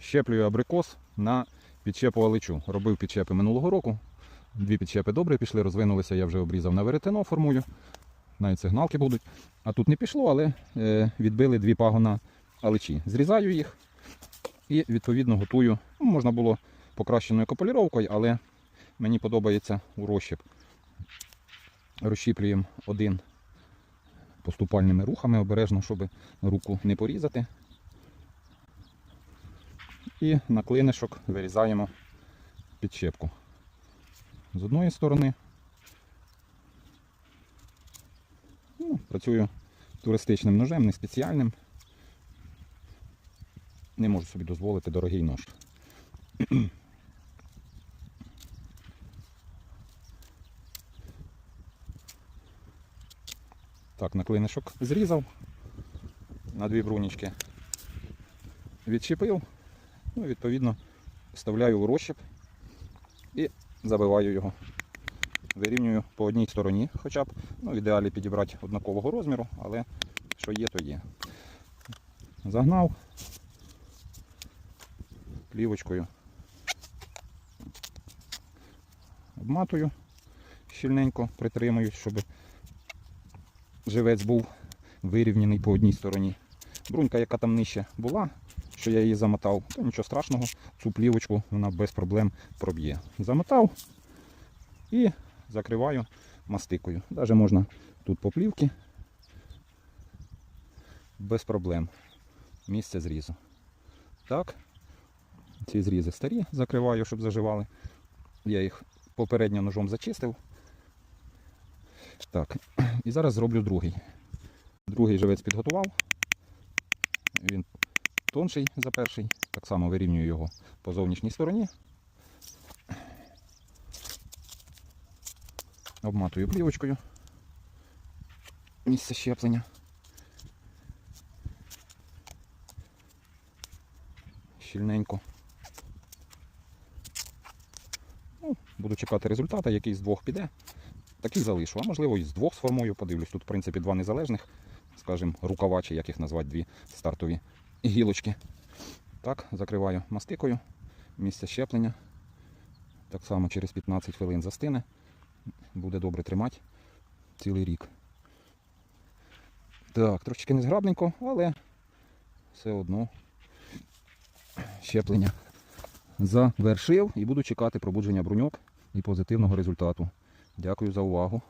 Щеплюю абрикос на підчепу аличу. Робив підчепи минулого року. Дві підчепи добре пішли, розвинулися, я вже обрізав на веретено, формую. Навіть сигналки будуть. А тут не пішло, але е, відбили дві пагона аличі. Зрізаю їх і відповідно готую. Ну, можна було покращеною копаліровкою, але мені подобається у розщеп. Розщіплюємо один поступальними рухами обережно, щоб руку не порізати. І на клинишок вирізаємо підщепку. З одної сторони. Ну, працюю туристичним ножем, не спеціальним. Не можу собі дозволити дорогий нож. Так, на клинишок зрізав на дві брунічки. Відчепив, ну, відповідно, вставляю у розщеп і забиваю його. Вирівнюю по одній стороні хоча б. Ну, в ідеалі підібрати однакового розміру, але що є, то є. Загнав плівочкою. Обматую щільненько, притримую, щоб живець був вирівняний по одній стороні. Брунька, яка там нижче була, що я її замотав, то нічого страшного, цю плівочку вона без проблем проб'є. Замотав і закриваю мастикою. Навіть можна тут по плівки. Без проблем. Місце зрізу. Так. Ці зрізи старі закриваю, щоб заживали. Я їх попередньо ножом зачистив. Так, і зараз зроблю другий. Другий живець підготував. Він тонший за перший. Так само вирівнюю його по зовнішній стороні. Обматую плівочкою. Місце щеплення. Щільненько. Ну, буду чекати результата, який з двох піде. Такий залишу, а можливо і з двох сформую, подивлюсь. Тут, в принципі, два незалежних, скажімо, рукава, чи як їх назвати, дві стартові гілочки. Так, закриваю мастикою. Місце щеплення. Так само через 15 хвилин застине. Буде добре тримати цілий рік. Так, трошечки незграбненько, але все одно щеплення завершив і буду чекати пробудження бруньок і позитивного результату. Дякую за увагу.